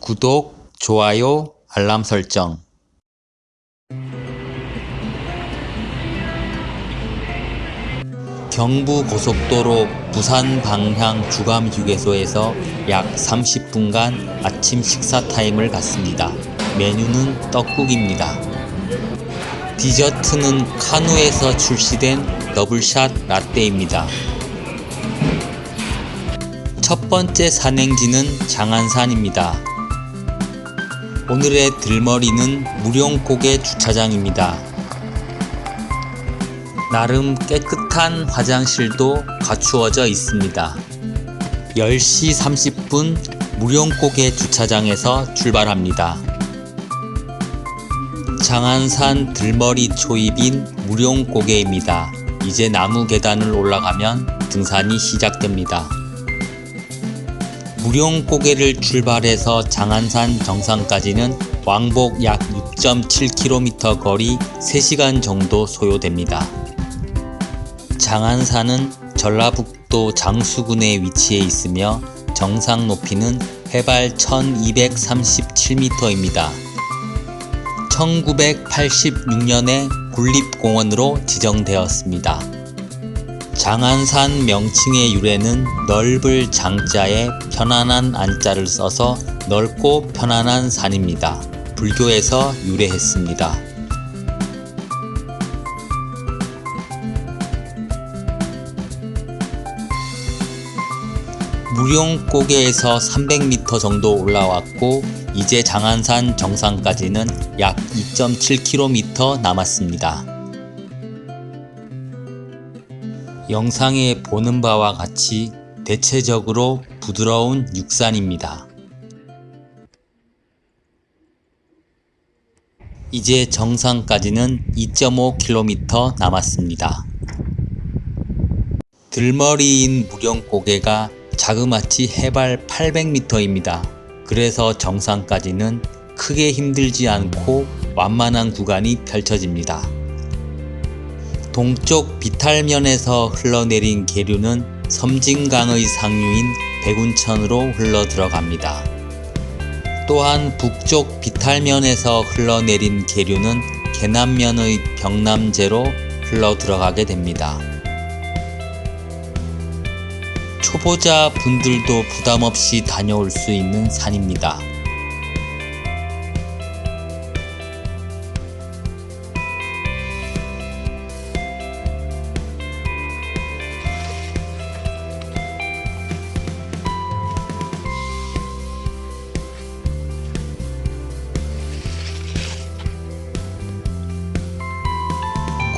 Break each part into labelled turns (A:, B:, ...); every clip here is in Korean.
A: 구독, 좋아요, 알람 설정. 경부 고속도로 부산 방향 주감 휴게소에서 약 30분간 아침 식사 타임을 갖습니다. 메뉴는 떡국입니다. 디저트는 카누에서 출시된 더블샷 라떼입니다. 첫 번째 산행지는 장안산입니다. 오늘의 들머리는 무룡고개 주차장입니다. 나름 깨끗한 화장실도 갖추어져 있습니다. 10시 30분 무룡고개 주차장에서 출발합니다. 장안산 들머리 초입인 무룡고개입니다. 이제 나무 계단을 올라가면 등산이 시작됩니다. 무룡고개를 출발해서 장안산 정상까지는 왕복 약 6.7km 거리 3시간 정도 소요됩니다. 장안산은 전라북도 장수군에 위치해 있으며 정상 높이는 해발 1237m입니다. 1986년에 국립공원으로 지정되었습니다. 장안산 명칭의 유래는 넓을 장자에 편안한 안자를 써서 넓고 편안한 산입니다. 불교에서 유래했습니다. 무룡고개에서 300m 정도 올라왔고 이제 장안산 정상까지는 약 2.7km 남았습니다. 영상에 보는 바와 같이 대체적으로 부드러운 육산입니다. 이제 정상까지는 2.5km 남았습니다. 들머리인 무령고개가 자그마치 해발 800m입니다. 그래서 정상까지는 크게 힘들지 않고 완만한 구간이 펼쳐집니다. 동쪽 비탈면에서 흘러내린 계류는 섬진강의 상류인 백운천으로 흘러 들어갑니다. 또한 북쪽 비탈면에서 흘러내린 계류는 개남면의 병남제로 흘러 들어가게 됩니다. 초보자 분들도 부담 없이 다녀올 수 있는 산입니다.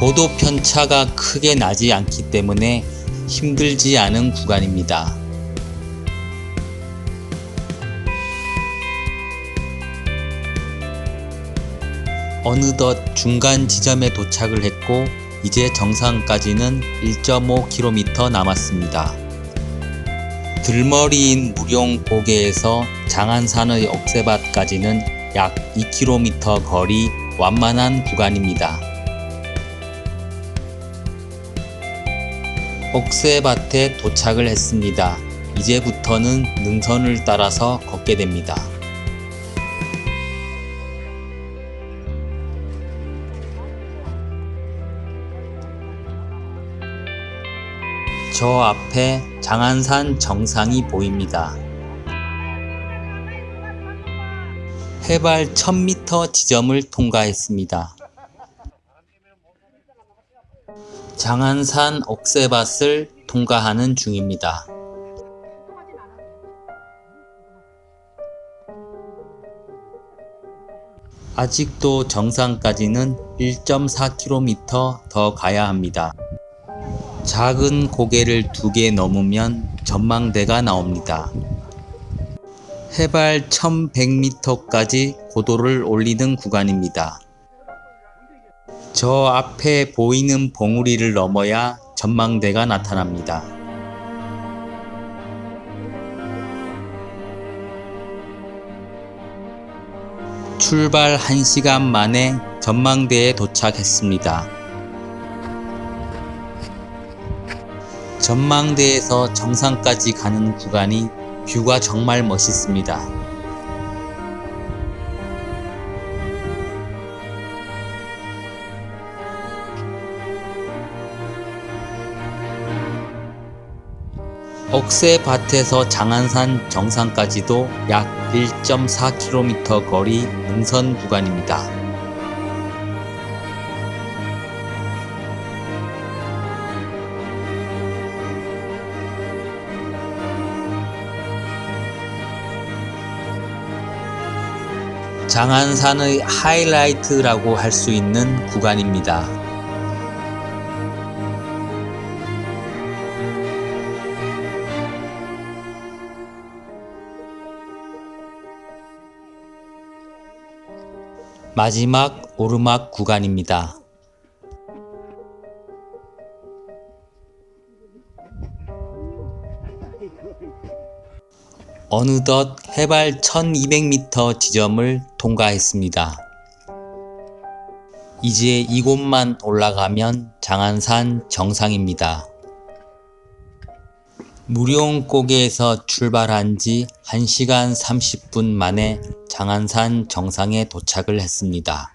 A: 고도 편차가 크게 나지 않기 때문에 힘들지 않은 구간입니다. 어느덧 중간 지점에 도착을 했고 이제 정상까지는 1.5km 남았습니다. 들머리인 무룡 고개에서 장안산의 억새밭까지는 약 2km 거리 완만한 구간입니다. 옥새밭에 도착을 했습니다. 이제부터는 능선을 따라서 걷게 됩니다. 저 앞에 장안산 정상이 보입니다. 해발 1000m 지점을 통과했습니다. 장안산 옥새밭을 통과하는 중입니다. 아직도 정상까지는 1.4km 더 가야 합니다. 작은 고개를 두 개 넘으면 전망대가 나옵니다. 해발 1100m까지 고도를 올리는 구간입니다. 저 앞에 보이는 봉우리를 넘어야 전망대가 나타납니다. 출발 1시간 만에 전망대에 도착했습니다. 전망대에서 정상까지 가는 구간이 뷰가 정말 멋있습니다. 억새 밭에서 장안산 정상까지도 약 1.4km 거리 능선 구간입니다. 장안산의 하이라이트라고 할 수 있는 구간입니다. 마지막 오르막 구간입니다. 어느덧 해발 1200m 지점을 통과했습니다. 이제 이곳만 올라가면 장안산 정상입니다. 무룡고개에서 출발한 지 1시간 30분 만에 장안산 정상에 도착을 했습니다.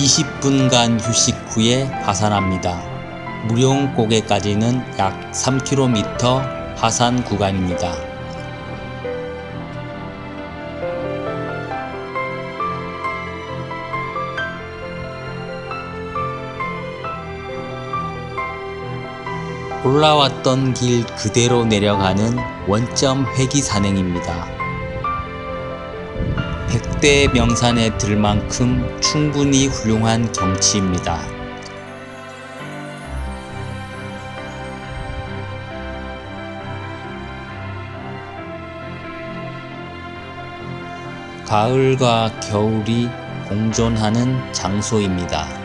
A: 20분간 휴식 후에 하산합니다. 무룡 고개까지는 약 3km 하산 구간입니다. 올라왔던 길 그대로 내려가는 원점 회기 산행입니다. 백대 명산에 들 만큼 충분히 훌륭한 경치입니다. 가을과 겨울이 공존하는 장소입니다.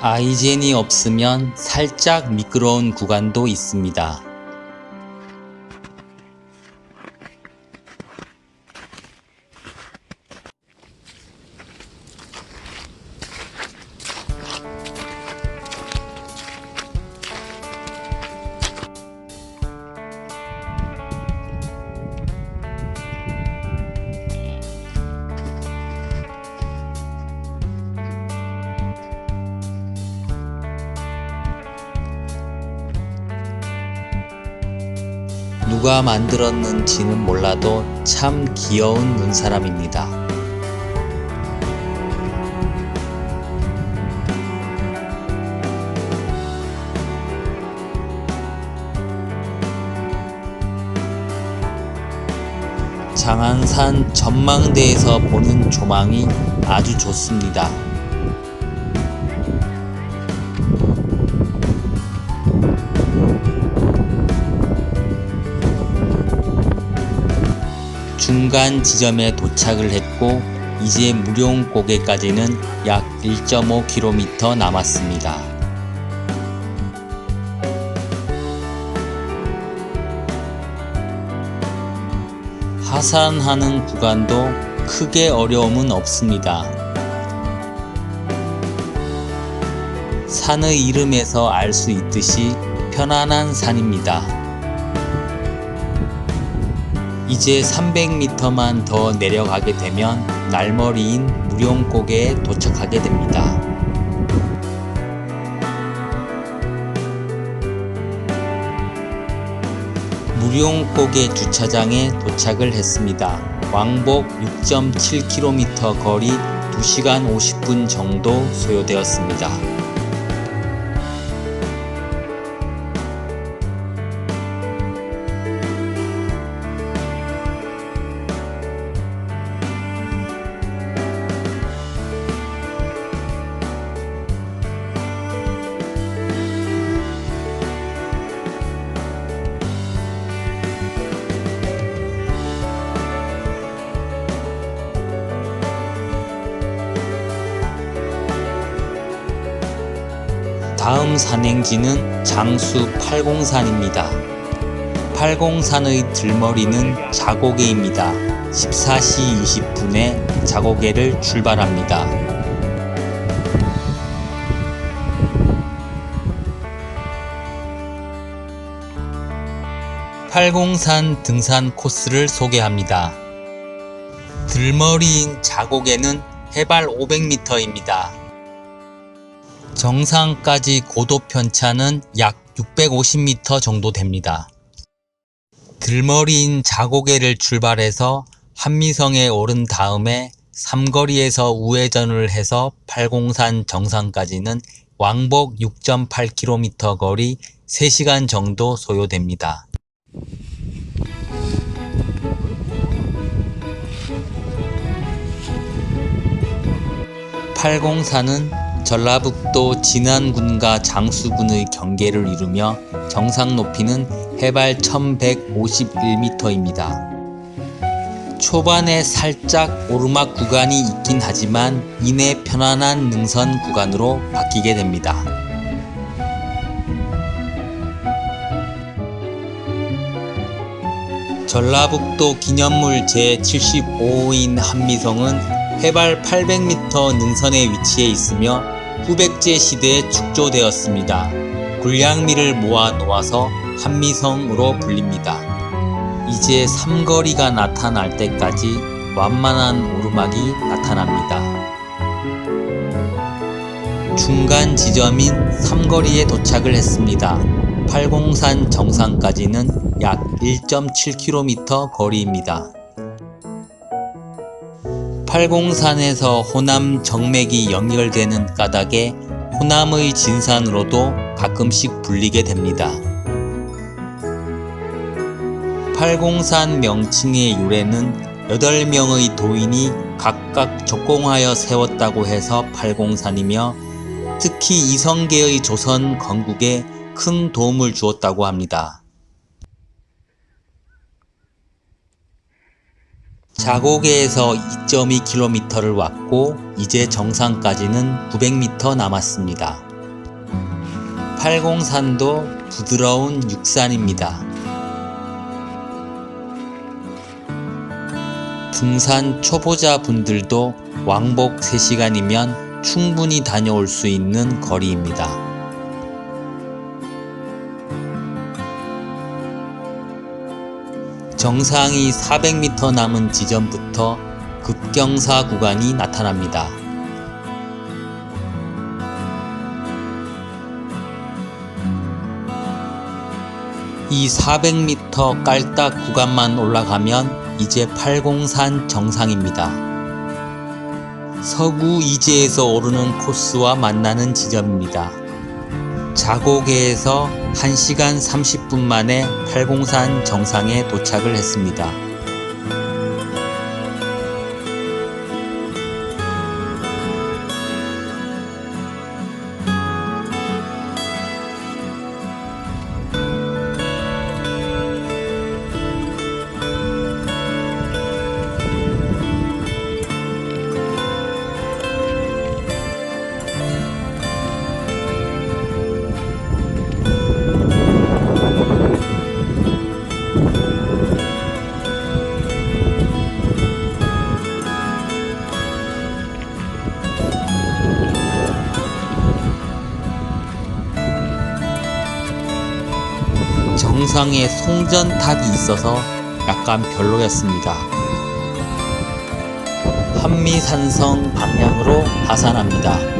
A: 아이젠이 없으면 살짝 미끄러운 구간도 있습니다. 누가 만들었는지는 몰라도 참 귀여운 눈사람입니다. 장안산 전망대에서 보는 조망이 아주 좋습니다. 중간 지점에 도착을 했고 이제 무룡 고개까지는 약 1.5km 남았습니다. 하산하는 구간도 크게 어려움은 없습니다. 산의 이름에서 알 수 있듯이 편안한 산입니다. 이제 300m만 더 내려가게 되면 날머리인 무룡고개에 도착하게 됩니다. 무룡고개 주차장에 도착을 했습니다. 왕복 6.7km 거리 2시간 50분 정도 소요되었습니다. 산행지는 장수 팔공산입니다. 팔공산의 들머리는 자고개입니다. 14시 20분에 자고개를 출발합니다. 팔공산 등산 코스를 소개합니다. 들머리인 자고개는 해발 500m입니다. 정상까지 고도 편차는 약 650m 정도 됩니다. 들머리인 자고개를 출발해서 한미성에 오른 다음에 삼거리에서 우회전을 해서 팔공산 정상까지는 왕복 6.8km 거리 3시간 정도 소요됩니다. 팔공산은 전라북도 진안군과 장수군의 경계를 이루며 정상 높이는 해발 1151m입니다. 초반에 살짝 오르막 구간이 있긴 하지만 이내 편안한 능선 구간으로 바뀌게 됩니다. 전라북도 기념물 제75호인 한미성은 해발 800m 능선에 위치해 있으며 후백제 시대에 축조되었습니다. 군량미를 모아 놓아서 한미성으로 불립니다. 이제 삼거리가 나타날 때까지 완만한 오르막이 나타납니다. 중간 지점인 삼거리에 도착을 했습니다. 팔공산 정상까지는 약 1.7km 거리입니다. 팔공산에서 호남 정맥이 연결되는 까닭에 호남의 진산으로도 가끔씩 불리게 됩니다. 팔공산 명칭의 유래는 8명의 도인이 각각 적공하여 세웠다고 해서 팔공산이며 특히 이성계의 조선 건국에 큰 도움을 주었다고 합니다. 자고개에서 2.2km를 왔고 이제 정상까지는 900m 남았습니다. 팔공산도 부드러운 육산입니다. 등산 초보자 분들도 왕복 3시간이면 충분히 다녀올 수 있는 거리입니다. 정상이 400m 남은 지점부터 급경사 구간이 나타납니다. 이 400m 깔딱 구간만 올라가면 이제 팔공산 정상입니다. 서구 이제에서 오르는 코스와 만나는 지점입니다. 자고개에서 1시간 30분 만에 팔공산 정상에 도착을 했습니다. 정상에 송전탑이 있어서 약간 별로였습니다. 한미산성 방향으로 하산합니다.